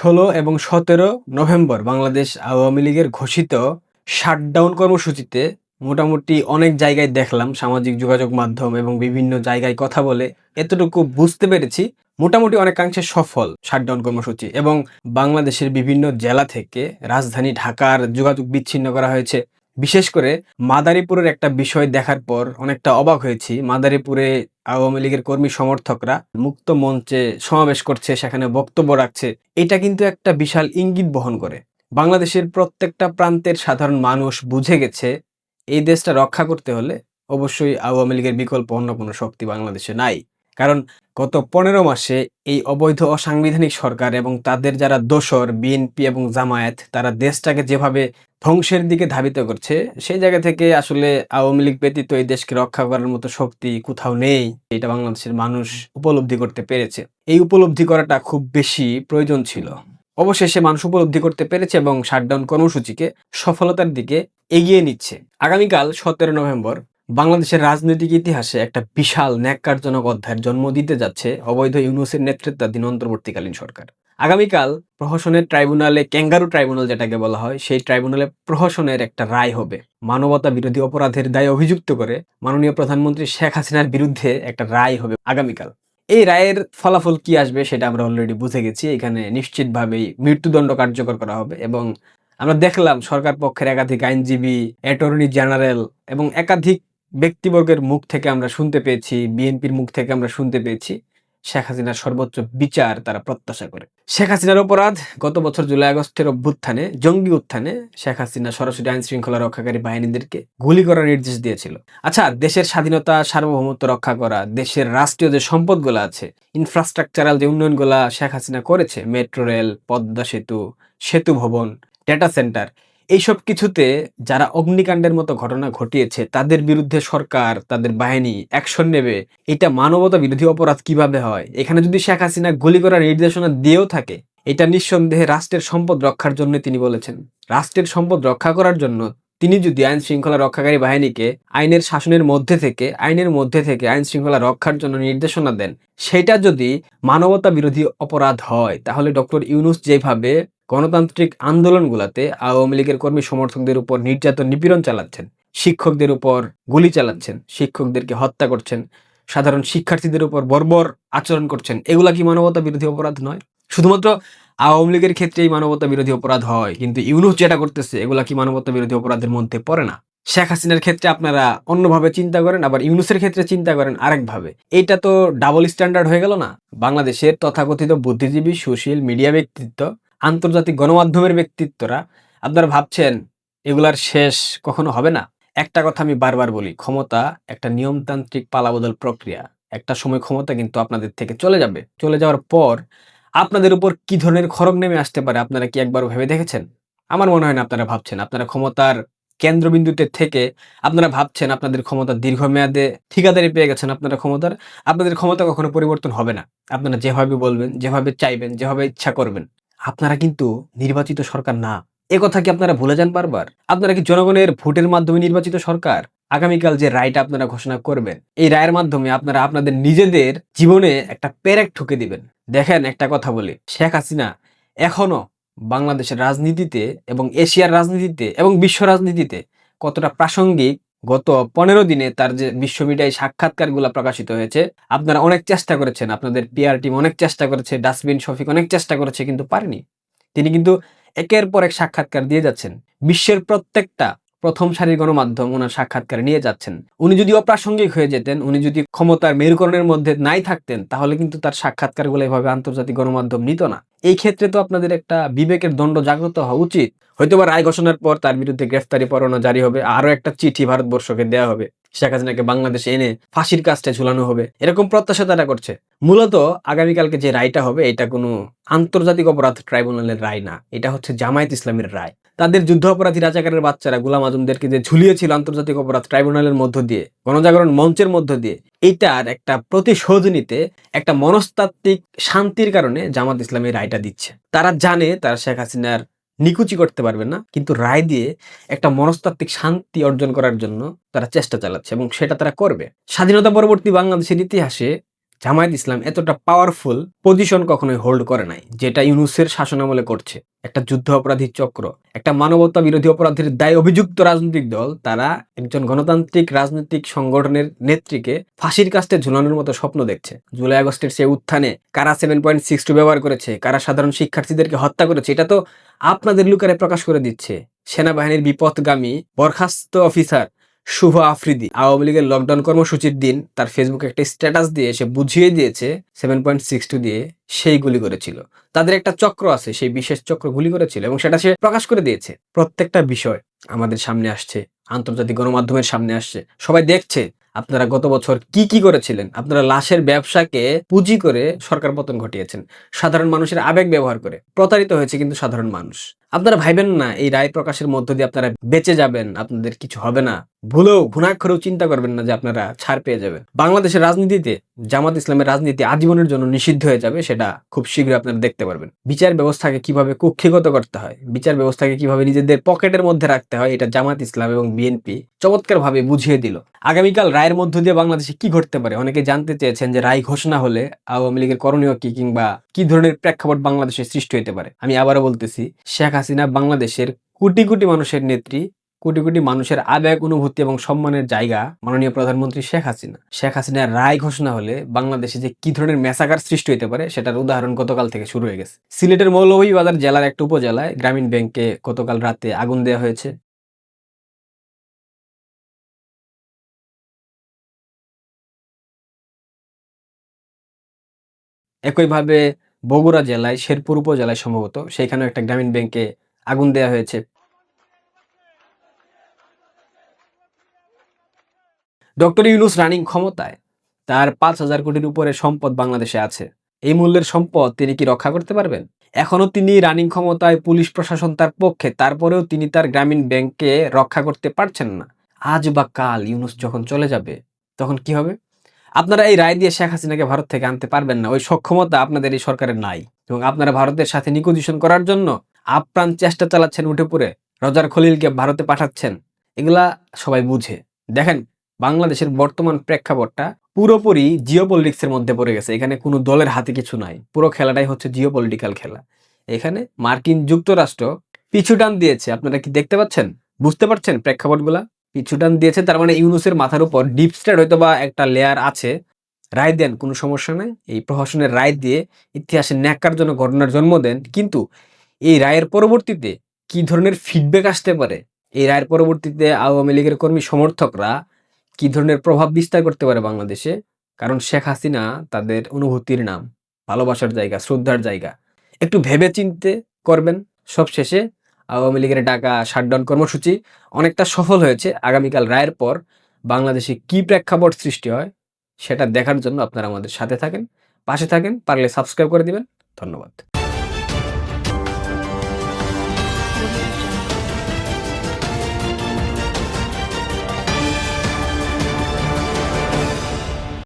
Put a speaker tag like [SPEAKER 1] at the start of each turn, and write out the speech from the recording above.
[SPEAKER 1] ষোলো এবং সতেরো নভেম্বর বাংলাদেশ আওয়ামী লীগের ঘোষিত শাটডাউন কর্মসূচিতে মোটামুটি অনেক জায়গায় দেখলাম সামাজিক যোগাযোগ মাধ্যম এবং বিভিন্ন জায়গায় কথা বলে। এতটুকু বুঝতে পেরেছি, মোটামুটি অনেকাংশে সফল শাটডাউন কর্মসূচি এবং বাংলাদেশের বিভিন্ন জেলা থেকে রাজধানী ঢাকার যোগাযোগ বিচ্ছিন্ন করা হয়েছে। বিশেষ করে মাদারীপুরের একটা বিষয় দেখার পর অনেকটা অবাক হয়েছি। মাদারীপুরে আওয়ামী লীগের কর্মী সমর্থকরা মুক্ত মঞ্চে সমাবেশ করছে, সেখানে বক্তব্য রাখছে। এটা কিন্তু একটা বিশাল ইঙ্গিত বহন করে। বাংলাদেশের প্রত্যেকটা প্রান্তের সাধারণ মানুষ বুঝে গেছে, এই দেশটা রক্ষা করতে হলে অবশ্যই আওয়ামী লীগের বিকল্প অন্য কোনো শক্তি বাংলাদেশে নাই। কারণ গত পনেরো মাসে এই অবৈধ অসাংবিধানিক সরকার এবং তাদের যারা দোসর, বিএনপি এবং জামায়াত, তারা দেশটাকে যেভাবে ধ্বংসের দিকে ধাবিত করছে, সেই জায়গা থেকে আসলে আওয়ামী লীগ ব্যতীত এই দেশকে রক্ষা করার মতো শক্তি কোথাও নেই। এটা বাংলাদেশের মানুষ উপলব্ধি করতে পেরেছে। এই উপলব্ধি করাটা খুব বেশি প্রয়োজন ছিল। অবশেষে মানুষ উপলব্ধি করতে পেরেছে এবং শাটডাউন কর্মসূচিকে সফলতার দিকে এগিয়ে নিচ্ছে। আগামীকাল সতেরো নভেম্বর বাংলাদেশের রাজনৈতিক ইতিহাসে একটা বিশাল ন্যাক্কারজনক অধ্যায়ের জন্ম দিতে যাচ্ছে অবৈধ ইউনুসের নেতৃত্বাধীন অন্তর্বর্তীকালীন সরকার। আগামীকাল প্রহসনের ট্রাইব্যুনালে, ক্যাঙ্গারু ট্রাইব্যুনাল যেটাকে বলা হয়, সেই ট্রাইব্যুনালে প্রহসনের একটা রায় হবে। মানবতা বিরোধী অপরাধের দায়ে অভিযুক্ত করে মাননীয় প্রধানমন্ত্রী শেখ হাসিনার বিরুদ্ধে একটা রায় হবে আগামীকাল। এই রায়ের ফলাফল কি আসবে সেটা আমরা অলরেডি বুঝে গেছি। এখানে নিশ্চিতভাবেই মৃত্যুদণ্ড কার্যকর করা হবে এবং আমরা দেখলাম সরকার পক্ষের একাধিক আইনজীবী, অ্যাটর্নি জেনারেল এবং একাধিক ব্যক্তিবর্গের মুখ থেকে আমরা শুনতে পেয়েছি, বিএনপির মুখ থেকে আমরা শুনতে পেয়েছি, শেখ হাসিনার সর্বোচ্চ বিচার তারা প্রত্যাশা করে। শেখ হাসিনার অপরাধ, গত বছর জুলাই আগস্টের অভ্যুত্থানে, জঙ্গি উত্থানে, শেখ হাসিনা সরাসরি আইন শৃঙ্খলা রক্ষাকারী বাহিনীদেরকে গুলি করার নির্দেশ দিয়েছিল। আচ্ছা দেশের স্বাধীনতা, সার্বভৌমত্ব রক্ষা করা, দেশের রাষ্ট্রীয় যে সম্পদগুলো আছে ইনফ্রাস্ট্রাকচারাল যে উন্নয়নগুলো শেখ হাসিনা করেছে, মেট্রো রেল, পদ্মা সেতু সেতু ভবন ডেটা সেন্টার এইসব কিছুতে যারা অগ্নিকাণ্ডের মতো ঘটনা ঘটিয়েছে, তাদের বিরুদ্ধে সরকার, তাদের বাহিনী অ্যাকশন নেবে। এটা মানবতা বিরোধী অপরাধ কীভাবে হয়? এখানে যদি শেখ হাসিনা গুলি করার নির্দেশনা দিয়েও থাকে, এটা নিঃসন্দেহে রাষ্ট্রের সম্পদ রক্ষার জন্য তিনি বলেছেন। রাষ্ট্রের সম্পদ রক্ষা করার জন্য তিনি যদি আইন শৃঙ্খলা রক্ষাকারী বাহিনীকে আইনের শাসনের মধ্যে থেকে, আইনের মধ্যে থেকে আইন শৃঙ্খলা রক্ষার জন্য নির্দেশনা দেন, সেটা যদি মানবতা বিরোধী অপরাধ হয়, তাহলে ডক্টর ইউনুস যেভাবে গণতান্ত্রিক আন্দোলনগুলোতে আওয়ামী লীগের কর্মী সমর্থকদের উপর নির্যাতন, নিপীড়ন চালাচ্ছেন, শিক্ষকদের উপর গুলি চালাচ্ছেন, শিক্ষকদেরকে হত্যা করছেন, সাধারণ শিক্ষার্থীদের উপর বর্বর আচরণ করছেন। এগুলা কি মানবতা বিরোধী অপরাধ নয়? শুধুমাত্র আওয়ামী লীগের ক্ষেত্রেই মানবতা বিরোধী অপরাধ হয়, কিন্তু ইউনুস যেটা করতেছে, এগুলা কি মানবতা বিরোধী অপরাধের মধ্যে পড়ে না? শেখ হাসিনার ক্ষেত্রে আপনারা অন্যভাবে চিন্তা করেন, আবার ইউনুসের ক্ষেত্রে চিন্তা করেন আরেকভাবে। এটা তো ডাবল স্ট্যান্ডার্ড হয়ে গেল না? বাংলাদেশের তথাকথিত বুদ্ধিজীবী সোশ্যাল মিডিয়া ব্যক্তিত্ব আন্তর্জাতিক গণমাধ্যমের ব্যক্তিত্বরা আপনারা ভাবছেন, এগুলার শেষ কখনো হবে না? একটা কথা আমি বারবার বলি, ক্ষমতা একটা নিয়মতান্ত্রিক পালাবদল প্রক্রিয়া। একটা সময় ক্ষমতা কিন্তু আপনাদের থেকে চলে যাবে। চলে যাওয়ার পর আপনাদের উপর কি ধরনের খড়গ নেমে আসতে পারে আপনারা কি একবার ভেবে দেখেছেন? আমার মনে হয় না আপনারা ভাবছেন। আপনারা ক্ষমতার কেন্দ্রবিন্দুতে থেকে আপনারা ভাবছেন আপনাদের ক্ষমতা দীর্ঘমেয়াদে ঠিকাদারি পেয়ে গেছেন আপনারা ক্ষমতার। আপনাদের ক্ষমতা কখনো পরিবর্তন হবে না। আপনারা যেভাবে বলবেন, যেভাবে চাইবেন, যেভাবে ইচ্ছা করবেন। আপনারা কিন্তু নির্বাচিত সরকার না। এ কথা কি আপনারা ভুলে যান বারবার? আপনারা কি জনগণের ভোটের মাধ্যমে নির্বাচিত সরকার? আগামীকাল যে রায়টা আপনারা ঘোষণা করবেন, এই রায়ের মাধ্যমে আপনারা আপনাদের নিজেদের জীবনে একটা পেরেক ঠুকে দিবেন। দেখেন একটা কথা বলি, শেখ হাসিনা এখনও বাংলাদেশের রাজনীতিতে এবং এশিয়ার রাজনীতিতে এবং বিশ্ব রাজনীতিতে কতটা প্রাসঙ্গিক গত পনেরো দিনে তার যে বিশ্ব মিডিয়ায় সাক্ষাৎকারগুলো প্রকাশিত হয়েছে, আপনারা অনেক চেষ্টা করেছেন, আপনাদের পিআর টিম অনেক চেষ্টা করেছে, ডাস্টবিন শফিক অনেক চেষ্টা করেছে, কিন্তু পারেনি। তিনি কিন্তু একের পর এক সাক্ষাৎকার দিয়ে যাচ্ছেন। বিশ্বের প্রত্যেকটা প্রথম সারির গণমাধ্যম ওনার সাক্ষাৎকার নিয়ে যাচ্ছেন। উনি যদি অপ্রাসঙ্গিক হয়ে যেতেন, উনি যদি ক্ষমতার মেরুকরণের মধ্যে নাই থাকতেন, তাহলে কিন্তু তার সাক্ষাৎকারগুলো এভাবে আন্তর্জাতিক গণমাধ্যম নিত না। এই ক্ষেত্রে তো আপনাদের একটা বিবেকের দণ্ড জাগ্রত হওয়া উচিত। হয়তোবা রায় ঘোষণার পর তার বিরুদ্ধে গ্রেফতারি পরোয়ানা জারি হবে আরও একটা চিঠি ভারতবর্ষকে দেওয়া হবে। শেখ হাসিনাকে বাংলাদেশে এনে ফাঁসির কাজটা ঝুলানো হবে। এরকম প্রত্যাশা তারা করছে। মূলত আগামীকালকে যে রায়টা হবে, এটা কোনো আন্তর্জাতিক অপরাধ ট্রাইব্যুনালের রায় না। এটা হচ্ছে জামায়াত ইসলামের রায়। তাদের যুদ্ধ অপরাধী রাজাকারের বাচ্চারা গুলাম আজমদেরকে যে ঝুলিয়েছিল আন্তর্জাতিক অপরাধ ট্রাইব্যুনালের মধ্য দিয়ে, গণজাগরণ মঞ্চের মধ্য দিয়ে এইটার একটা প্রতিশোধ নিতে একটা মনস্তাত্ত্বিক শান্তির কারণে জামাত ইসলামী রায়টা দিচ্ছে। তারা জানে তারা শেখ হাসিনার নিকুচি করতে পারবে না, কিন্তু রায় দিয়ে একটা মনস্তাত্ত্বিক শান্তি অর্জন করার জন্য তারা চেষ্টা চালাচ্ছে এবং সেটা তারা করবে। স্বাধীনতা পরবর্তী বাংলাদেশের ইতিহাসে জামায়াত ইসলাম এতটা পাওয়ারফুল পজিশন কখনোই হোল্ড করে নাই, যেটা ইউনুসের শাসনামলে করছে। একটা যুদ্ধ অপরাধী চক্র, একটা মানবতা বিরোধী অপরাধের দায় অভিযুক্ত রাজনৈতিক দল, তারা একজন গণতান্ত্রিক রাজনৈতিক সংগঠনের নেত্রীকে ফাঁসির কাস্তে ঝুলানোর মতো স্বপ্ন দেখছে। জুলাই আগস্টের সে উত্থানে কারা সেভেন পয়েন্ট সিক্স টু ব্যবহার করেছে, কারা সাধারণ শিক্ষার্থীদেরকে হত্যা করেছে, এটা তো আপনাদের লুকারে প্রকাশ করে দিচ্ছে। সেনাবাহিনীর বিপদগামী বরখাস্ত অফিসার শুভ আফ্রিদি। আওয়ামী লীগের লকডাউন কর্মসূচির দিন তার ফেসবুকে একটা স্ট্যাটাস দিয়ে সে বুঝিয়ে দিয়েছে সেভেন পয়েন্ট সিক্স টু দিয়ে সেই গুলি করেছিল। তাদের একটা চক্র আছে, সেই বিশেষ চক্র গুলি করেছিল এবং সেটা সে প্রকাশ করে দিয়েছে। প্রত্যেকটা বিষয় আমাদের সামনে আসছে, আন্তর্জাতিক গণমাধ্যমের সামনে আসছে। সবাই দেখছে আপনারা গত বছর কি কি করেছিলেন। আপনারা লাশের ব্যবসাকে পুঁজি করে সরকার পতন ঘটিয়েছেন। সাধারণ মানুষের আবেগ ব্যবহার করে প্রতারিত হয়েছে কিন্তু সাধারণ মানুষ। আপনারা ভাইবেন না, এই রায় প্রকাশের মধ্য দিয়ে আপনারা বেঁচে যাবেন, আপনাদের কিছু হবে না। ভুলেও ঘুণাক্ষরেও চিন্তা করবেন না যে আপনারা ছাড় পেয়ে যাবেন। বাংলাদেশের রাজনীতিতে, জামাত ইসলামের রাজনীতি আজীবনের জন্য নিষিদ্ধ হয়ে যাবে, সেটা খুব শীঘ্রই আপনারা দেখতে পারবেন। বিচার ব্যবস্থাকে কীভাবে কুক্ষিগত করতে হয়, বিচার ব্যবস্থাকে কীভাবে নিজেদের পকেটের মধ্যে রাখতে হয়, এটা জামাত ইসলাম এবং বিএনপি চমৎকার ভাবে বুঝিয়ে দিল। আগামীকাল রায়ের মধ্য দিয়ে বাংলাদেশে কি ঘটতে পারে? অনেকে জানতে চেয়েছেন যে রায় ঘোষণা হলে আওয়ামী লীগের করণীয় কি কিংবা কি ধরনের প্রেক্ষাপট বাংলাদেশে সৃষ্টি হতে পারে? আমি আবারও বলতেছি, শেখ হাসিনা বাংলাদেশের কোটি কোটি মানুষের নেত্রী, কোটি কোটি মানুষের আবেগ, অনুভূতি এবং সম্মানের জায়গা মাননীয় প্রধানমন্ত্রী শেখ হাসিনা। শেখ হাসিনার রায় ঘোষণা হলে বাংলাদেশে যে কি ধরনের মেসাকার সৃষ্টি হতে পারে সেটার উদাহরণ গতকাল থেকে শুরু হয়ে গেছে। সিলেটের মৌলভীবাজার জেলার একটা উপজেলায় গ্রামীণ ব্যাংকে গতকাল রাতে আগুন দেওয়া হয়েছে। একইভাবে বগুড়া জেলায়, শেরপুর উপজেলায় সম্ভবত, সেখানেও একটা গ্রামীণ ব্যাংকে আগুন দেওয়া হয়েছে। ডক্টর ইউনুস রানিং ক্ষমতায়, তার পাঁচ হাজার কোটির উপরে সম্পদ বাংলাদেশে আছে। এই মূল্যের সম্পদ তিনি কি রক্ষা করতে পারবেন? এখনও তিনি রানিং ক্ষমতায় পুলিশ প্রশাসন তার পক্ষে, তারপরেও তিনি তার গ্রামীণ ব্যাংকে রক্ষা করতে পারছেন না। আজ বা কাল ইউনুস যখন চলে যাবে, তখন কি হবে? আপনারা এই রায় দিয়ে শেখ হাসিনাকে ভারত থেকে আনতে পারবেন না। ওই সক্ষমতা আপনাদের এই সরকারের নাই। এবং আপনারা ভারতের সাথে নিকোজিশন করার জন্য আপ্রাণ চেষ্টা চালাচ্ছেন উঠে পড়ে। রজার খলিলকে ভারতে পাঠাচ্ছেন। এগুলা সবাই বুঝে। দেখেন, বাংলাদেশের বর্তমান প্রেক্ষাপটটা পুরোপুরি জিও এর মধ্যে পড়ে গেছে। এখানে কোনো দলের হাতে কিছু নাই। পুরো খেলাটাই হচ্ছে জিও পলিটিক্যাল খেলা। এখানে মার্কিন যুক্তরাষ্ট্র পিছুটান দিয়েছে। আপনারা কি দেখতে পাচ্ছেন? বুঝতে পারছেন প্রেক্ষাপটগুলা? পিছুটান দিয়েছে, তার মানে ইউনুসের মাথার উপর ডিপ স্টেট হয়তো বা একটা লেয়ার আছে। রায় দেন, কোনো সমস্যা নেই। এই প্রহসনের রায় দিয়ে ইতিহাসে ন্যাক্কার জন্য ঘটনার জন্ম দেন। কিন্তু এই রায়ের পরবর্তীতে কি ধরনের ফিডব্যাক আসতে পারে? এই রায়ের পরবর্তীতে আওয়ামী লীগের কর্মী সমর্থকরা কি ধরনের প্রভাব বিস্তার করতে পারে বাংলাদেশে? কারণ শেখ হাসিনা তাদের অনুভূতির নাম, ভালোবাসার জায়গা, শ্রদ্ধার জায়গা। একটু ভেবে চিনতে করবেন। সব শেষে আওয়ামী লীগের ডাকা শাটডাউন কর্মসূচি অনেকটা সফল হয়েছে। আগামীকাল রায়ের পর বাংলাদেশে কি প্রেক্ষাপট সৃষ্টি হয় সেটা দেখার জন্য আপনারা আমাদের সাথে থাকেন, পাশে থাকেন, পারলে সাবস্ক্রাইব করে দিবেন। ধন্যবাদ।